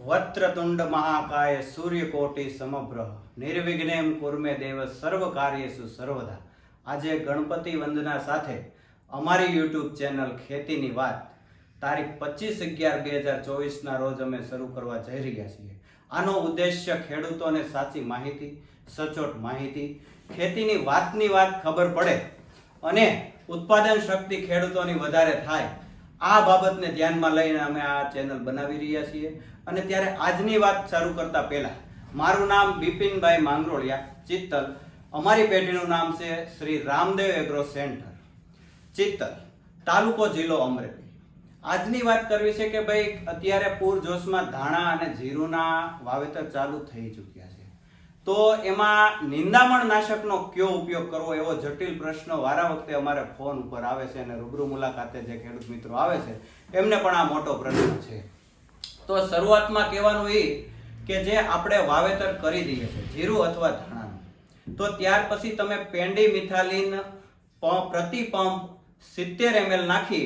વક્રતુંડ મહાકાય સૂર્યકોટિ સમગ્રહ નિર્વિઘ્નેમ કુર્મે દેવ સર્વ કાર્યેષુ સર્વદા આજે ગણપતિ વંદના સાથે અમારી યુટ્યુબ ચેનલ ખેતીની વાત, તારીખ પચીસ અગિયાર બે હજાર ચોવીસના રોજ અમે શરૂ કરવા જઈ રહ્યા છીએ. આનો ઉદ્દેશ્ય ખેડૂતોને સાચી માહિતી, સચોટ માહિતી, ખેતીની વાતની વાત ખબર પડે અને ઉત્પાદન શક્તિ ખેડૂતોની વધારે થાય આ બાબતને ધ્યાનમાં લઈને અમે આ ચેનલ બનાવી રહ્યા છીએ. અને ત્યારે આજની વાત શરૂ કરતા પહેલા, મારું નામ બિપિનભાઈ માંગરોળિયા, ચિત્તલ. અમારી પેઢીનું નામ છે શ્રી રામદેવ એગ્રો સેન્ટર. ચિત્તલ, તાલુકો જિલ્લો અમરેલી. આજની વાત કરવી છે કે ભાઈ, અત્યારે પૂર જોશમાં ધાણા અને જીરુના વાવેતર ચાલુ થઈ ચૂક્યા છે. તો એમાં નિંદામણ નાશકનો કયો ઉપયોગ કરવો એવો જટિલ પ્રશ્ન વારા વખતે અમારે ફોન ઉપર આવે છે અને રૂબરૂ મુલાકાતે જે ખેડૂત મિત્રો આવે છે, એમને પણ આ મોટો પ્રશ્ન છે. તો શરૂઆતમાં કહેવાનું એ કે જે આપણે વાવેતર કરી દઈએ છીએ, જીરું અથવા ધાણાનું, તો ત્યાર પછી તમે પેન્ડી મિથાલિન પ્રતિ પંપ સિત્તેર એમએલ નાખી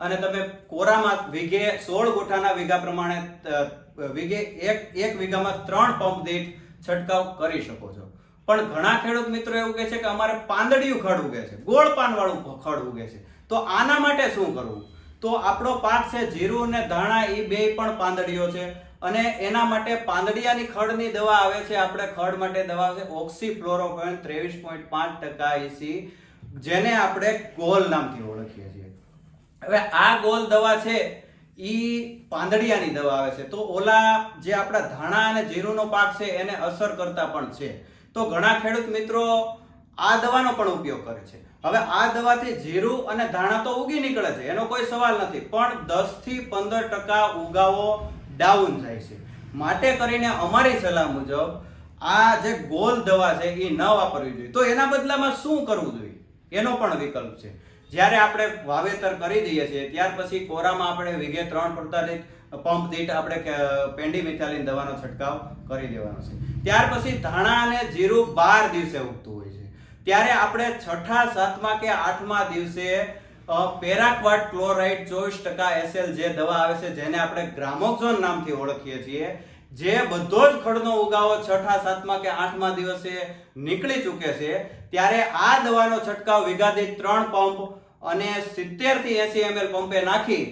અને તમે કોરામાં વીઘે સોળ ગોઠાના વીઘા પ્રમાણે વીઘે એક એક વીઘામાં ત્રણ પંપ દીઠ છંટકાવ કરી શકો છો. પણ ઘણા ખેડૂત મિત્રો એવું કહે છે કે અમારે પાંદડિયું ખડ ઉગે છે, ગોળ પાનવાળું ખડ ઉગે છે. તો આના માટે શું કરવું? તો આપણો પાક છે જીરું અને ધાણા એ બે પણ પાંદડીઓ છે. અને એના માટે પાંદડિયાની ખડની દવા આવે છે, આપણે ખડ માટે દવા છે, ઓક્સીફ્લોરોફેન ત્રેવીસ પોઈન્ટ પાંચ ટકા ઇસી જેને આપણે ગોલ નામથી ઓળખીએ છીએ. હવે આ ગોલ દવા છે ઈ પાંદડિયાની દવા આવે છે. તો ઓલા જે આપણા ધાણા અને જીરુંનો પાક છે એને અસર કરતા પણ છે. તો ઘણા ખેડૂત મિત્રો આ દવાનો પણ ઉપયોગ કરે છે. હવે આ દવાથી જીરું અને ધાણા તો ઉગી નીકળે છે. એનો કોઈ સવાલ નથી. પણ 10 થી પંદર ટકા ઉગાવો ડાઉન જાય છે. માટે કરીને અમારી સલાહ મુજબ આ જે ગોલ દવા છે એ ન વાપરવી જોઈએ. તો એના બદલામાં શું કરવું જોઈએ? એનો પણ વિકલ્પ છે. જ્યારે આપણે વાવેતર કરી દઈએ છીએ, ત્યાર પછી કોરામાં આપણે વીઘે ત્રણ પડતાલીસ પંપ દીઠ આપણે પેન્ડી મિથાલીન દવાનો છંટકાવ કરી દેવાનો છે. ત્યાર પછી ધાણા અને જીરું બાર દિવસે ઉગતું હોય છે. ત્યારે આપણે છઠ્ઠા, સાતમા કે આઠમા દિવસે પેરાક્વાટ ક્લોરાઇડ ચોવીસ ટકા એસએલ જે દવા આવે છે, જેને આપણે ગ્રામોક્ઝોન નામથી ઓળખીએ છીએ જે બધો જ ખડનો ઉગાવો છઠ્ઠા, સાતમા કે આઠમા દિવસે નીકળી ચૂકે છે, ત્યારે આ દવાનો છંટકાવ વીઘા ત્રણ પંપ અને સિત્તેરથી એસી એમએલ પંપે નાખી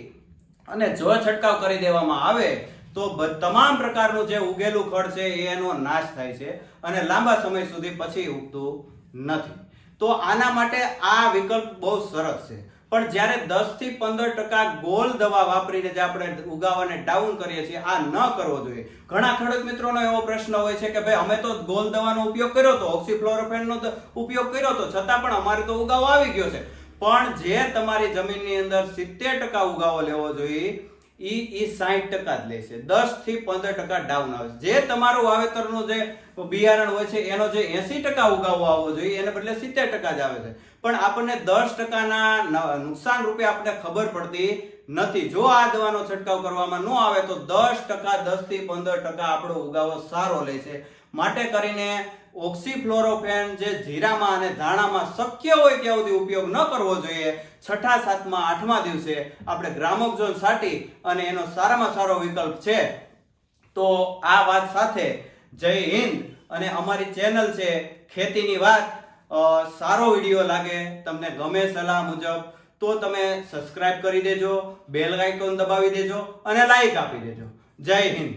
અને જો છંટકાવ કરી દેવામાં આવે, તો તમામ પ્રકારનું જે ઉગેલું ખડ છે એનો નાશ થાય છે અને લાંબા સમય સુધી પછી ઉગતું નથી. તો આના માટે આ વિકલ્પ બહુ સરસ છે. પણ જ્યારે દસથી પંદર ટકા ગોલ દવા વાપરીને જે આપણે ઉગાવાને ડાઉન કરીએ છીએ, આ ન કરવો જોઈએ. ઘણા ખેડૂત મિત્રોનો એવો પ્રશ્ન હોય છે કે ભાઈ, અમે તો ગોલ દવાનો ઉપયોગ કર્યો તો, ઓક્સીફ્લોરોફેનનો ઉપયોગ કર્યો તો, છતાં પણ અમારે તો ઉગાવો આવી ગયો છે. પણ જે તમારી જમીનની અંદર સિત્તેર ટકા ઉગાવો લેવો જોઈએ ઈ ઈ સાઠ ટકા જ લે છે. દસથી પંદર ટકા ડાઉન આવે જે તમારું વાવેતરનું જે બિયારણ હોય છે, એનો જે એસી ટકા ઉગાવો આવવો જોઈએ, એને બદલે સિત્તેર ટકા જ આવે છે. પણ આપણને દસ ટકાના નુકસાન રૂપે આપણે ખબર પડતી નથી. જો આ દવાનો છંટકાવ કરવામાં ન આવે, તો દસ ટકા દસથી પંદર ટકા આપણો ઉગાવો સારો લે છે. માટે કરીને ઓક્સીફ્લોરોફેન જે જીરામાં અને ધાણામાં શક્ય હોય ત્યાં સુધી ઉપયોગ ન કરવો જોઈએ. છઠ્ઠા, સાતમા, આઠમા દિવસે આપણે ગ્રામોક્ઝોન સાટી અને એનો સારામાં સારો વિકલ્પ છે. તો આ વાત સાથે જય હિન્દ. અને અમારી ચેનલ છે ખેતીની વાત. સારો વીડિયો લાગે, તમને ગમે સલાહ મુજબ, તો તમે સબસ્ક્રાઇબ કરી દેજો, બેલ આઇકોન દબાવી દેજો અને લાઈક આપી દેજો. જય હિન્દ.